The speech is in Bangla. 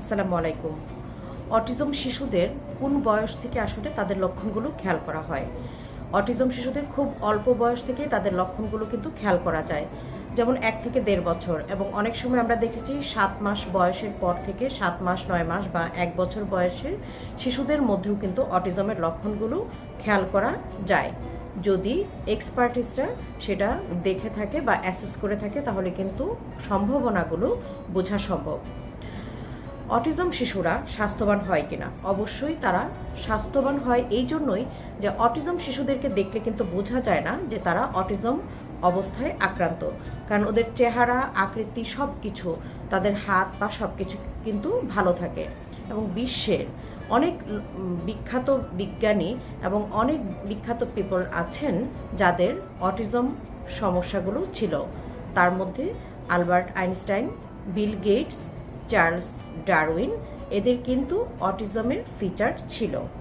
আসসালামু আলাইকুম। অটিজম শিশুদের কোন বয়স থেকে আসলে তাদের লক্ষণগুলো খেয়াল করা হয়? অটিজম শিশুদের খুব অল্প বয়স থেকে তাদের লক্ষণগুলো কিন্তু খেয়াল করা যায়। যেমন এক থেকে দেড় বছর এবং অনেক সময় আমরা দেখেছি সাত মাস বয়সের পর থেকে সাত মাস, নয় মাস বা এক বছর বয়সের শিশুদের মধ্যেও কিন্তু অটিজমের লক্ষণগুলো খেয়াল করা যায়। যদি এক্সপার্টিসরা সেটা দেখে থাকে বা অ্যাসেস করে থাকে তাহলে কিন্তু সম্ভাবনাগুলো বোঝা সম্ভব। অটিজম শিশুরা স্বাস্থ্যবান হয় কিনা? অবশ্যই তারা স্বাস্থ্যবান হয় এই জন্যই যে অটিজম শিশুদেরকে দেখলে কিন্তু বোঝা যায় না যে তারা অটিজম অবস্থায় আক্রান্ত। কারণ ওদের চেহারা, আকৃতি সব কিছু তাদের হাত পা সব কিছু কিন্তু ভালো থাকে। এবং বিশ্বের অনেক বিখ্যাত বিজ্ঞানী এবং অনেক বিখ্যাত পিপল আছেন যাদের অটিজম সমস্যাগুলো ছিল। তার মধ্যে Albert Einstein, Bill Gates Charles Darwin. এদের কিন্তু অটিজমের ফিচার ছিল।